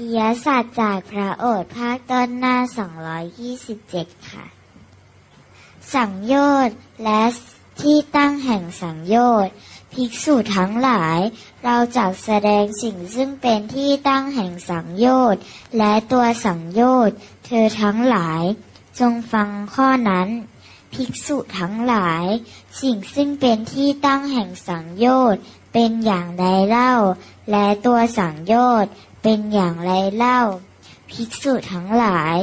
ริยสัจจากพระโอษฐ์ภาคต้นหน้า 227 ค่ะ สังโยชน์และที่ตั้งแห่งสังโยชน์ภิกษุทั้งหลาย เราจักแสดงสิ่งซึ่งเป็นที่ตั้งแห่งสังโยชน์และตัวสังโยชน์เธอทั้งหลาย จงฟังข้อนั้น ภิกษุทั้งหลาย สิ่งซึ่งเป็นที่ตั้งแห่งสังโยชน์เป็นอย่างไรเล่า และตัวสังโยชน์ เป็นอย่างไรเล่า ภิกษุทั้งหลาย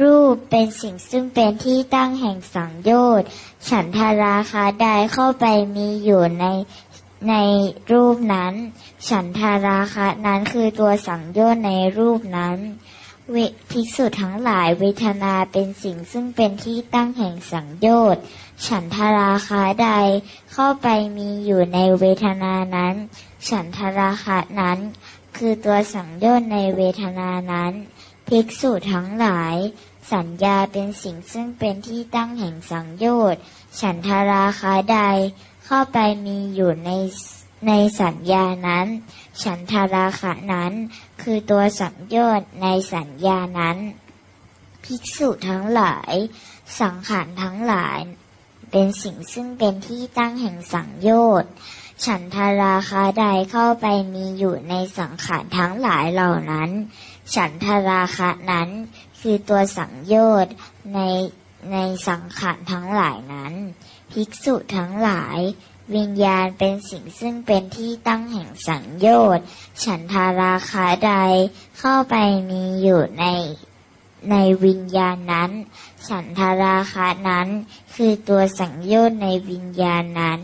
รูปเป็นสิ่งซึ่งเป็นที่ตั้งแห่งสังโยชน์ ฉันทาราคาใดเข้าไปมีอยู่ในในรูปนั้น ฉันทาราคะนั้นคือตัวสังโยชน์ในรูปนั้น เวภิกษุทั้งหลายเวทนาเป็นสิ่งซึ่งเป็นที่ตั้งแห่งสังโยชน์ฉันทาราคาใดเข้าไปมีอยู่ในเวทนานั้น ฉันทาราคะนั้น คือตัวสังโยชน์ในเวทนานั้นภิกษุทั้งหลาย สัญญาเป็นสิ่งซึ่งเป็นที่ตั้งแห่งสังโยชน์ฉันทราคาใด เข้าไปมีอยู่ในในสัญญานั้น ฉันทราคะนั้น คือตัวสังโยชน์ในสัญญานั้น ภิกษุทั้งหลาย สังขารทั้งหลาย เป็นสิ่งซึ่งเป็นที่ตั้งแห่งสังโยชน์ ฉันทราคาใดเข้าไปมีอยู่ในสังขารทั้งหลายเหล่านั้น ฉันทราคะนั้นคือตัวสังโยชน์ในในสังขารทั้งหลายนั้น ภิกษุทั้งหลาย วิญญาณเป็นสิ่งซึ่งเป็นที่ตั้งแห่งสังโยชน์ฉันทาราคาใดเข้าไปมีอยู่ในในวิญญาณนั้น ฉันทาราคานั้น คือตัวสังโยชน์ในวิญญาณนั้น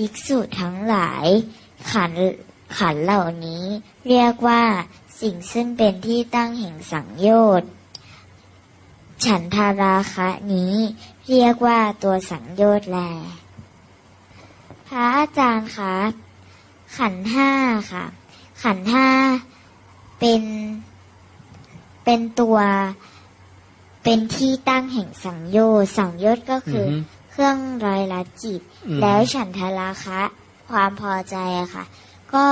ภิกษุทั้งหลาย ขันขันเหล่านี้เรียกว่าสิ่งซึ่งเป็นที่ตั้งแห่งสังโยชน์ฉันทาราคะนี้เรียกว่าตัวสังโยชน์แล พระอาจารย์คะขันห้าค่ะ ขันห้าเป็นเป็นตัวเป็นที่ตั้งแห่งสังโยชน์สังโยชน์ก็คืออ รื่องร้อยละจิตอืมแล้วฉันทราคะ ความพอใจอะค่ะ ก็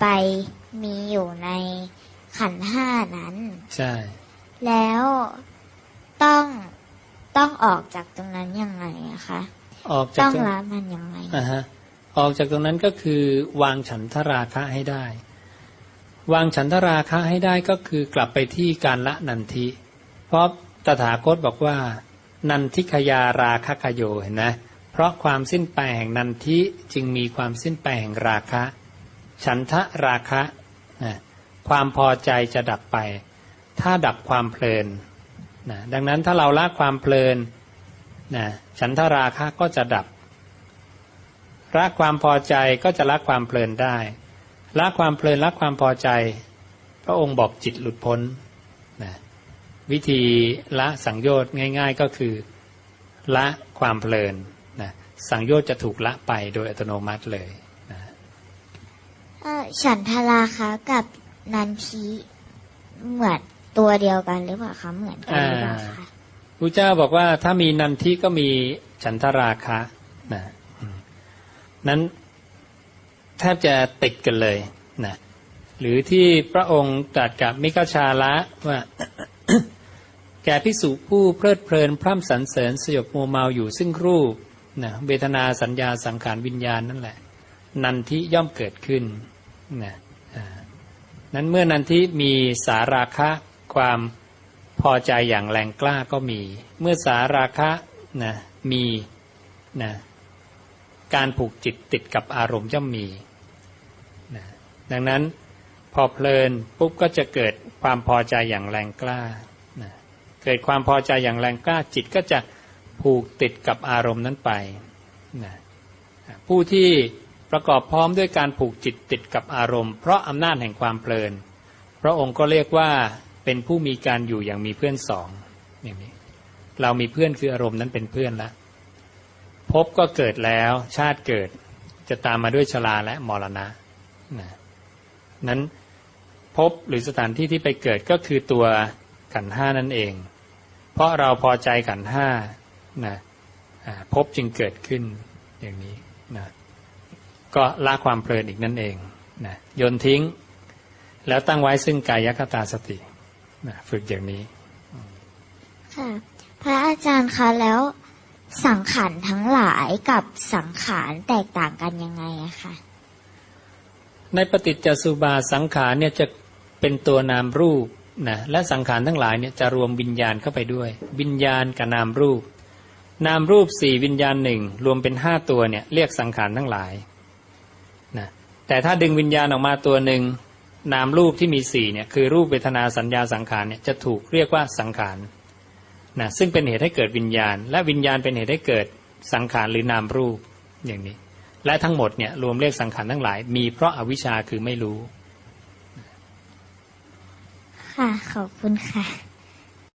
ไปมีอยู่ในขันธ์ห้านั้น ใช่ แล้วต้องต้องออกจากตรงนั้นยังไงอะคะออกจากต้องตรงละมันยังไงอ่าฮะออกจากตรงนั้นก็คือวางฉันทราคะให้ได้ วางฉันทราคะให้ได้ก็คือกลับไปที่การละนันทิ เพราะตถาคตบอกว่า นันทิขยาราคะขโยเห็นไหมเพราะความสิ้นไปแห่งนันทิจึงมีความสิ้นไปแห่งราคะ ฉันทะราคะนะความพอใจจะดับไป ถ้าดับความเพลินนะดังนั้นถ้าเราละความเพลินนะฉันทราคะก็จะดับละความพอใจก็จะละความเพลินได้ละความเพลินละความพอใจ พระองค์บอกจิตหลุดพ้นนะ วิธีละสังโยชน์ง่าย ๆ ก็คือละความเพลินนะสังโยชน์จะถูกละไปโดยอัตโนมัติเลยนะเอ่อฉันทราคะกับนันทีเหมือนตัวเดียวกันหรือเปล่าคะเหมือนกันหรือเปล่าคะพระเจ้าบอกว่าถ้ามีนันทิก็มีฉันทราคะนะอืมนั้นแทบจะติดกันเลยนะหรือที่พระองค์ตรัสกับมิกาชาละว่า แก่พิสุผู้เพลิดเพลินพร่ำสรรเสริญสยบมัวเมาอยู่ซึ่งรูปนะเวทนาสัญญาสังขารวิญญาณนั่นแหละ นันทิย่อมเกิดขึ้นนะนั้นเมื่อนันทิมีสาราคะความพอใจอย่างแรงกล้าก็มี เมื่อสาราคะนะมีนะการผูกจิตติดกับอารมณ์ย่อมมีนะดังนั้นพอเพลินปุ๊บก็จะเกิดความพอใจอย่างแรงกล้า เกิดความพอใจอย่างแรงกล้าจิตก็จะผูกติดกับอารมณ์นั้นไปนะผู้ที่ประกอบพร้อมด้วยการผูกจิตติดกับอารมณ์ เพราะอำนาจแห่งความเพลิน พระองค์ก็เรียกว่าเป็นผู้มีการอยู่อย่างมีเพื่อนสองอย่างนี้เรามีเพื่อนคืออารมณ์นั้นเป็นเพื่อนละพบก็เกิดแล้วชาติเกิดจะตามมาด้วยชราและมรณะนะนั้นพบหรือสถานที่ที่ไปเกิดก็คือตัว ขันธ์ห้านั่นเอง เพราะเราพอใจขันธ์ห้านะอ่าพบจึงเกิดขึ้นอย่างนี้นะก็ละความเพลินอีกนั่นเองนะโยนทิ้ง แล้วตั้งไว้ซึ่งกายคตาสตินะฝึกอย่างนี้ค่ะพระอาจารย์คะแล้วสังขารทั้งหลายกับสังขารแตกต่างกันยังไงอะคะในปฏิจจสุบาทสังขารเนี่ยจะเป็นตัวนามรูป นะและสังขารทั้งหลายเนี่ยจะรวมวิญญาณเข้าไปด้วย วิญญาณกับนามรูป นามรูปสี่วิญญาณหนึ่งรวมเป็นห้าตัวเนี่ยเรียกสังขารทั้งหลายนะแต่ถ้าดึงวิญญาณออกมาตัวหนึ่งนามรูปที่มีสี่เนี่ยคือรูปเวทนาสัญญาสังขารเนี่ยจะถูกเรียกว่าสังขารนะซึ่งเป็นเหตุให้เกิดวิญญาณ และวิญญาณเป็นเหตุให้เกิดสังขารหรือนามรูปอย่างนี้ และทั้งหมดเนี่ยรวมเรียกสังขารทั้งหลาย มีเพราะอาวิชชาคือไม่รู้ ค่ะ ขอบคุณค่ะ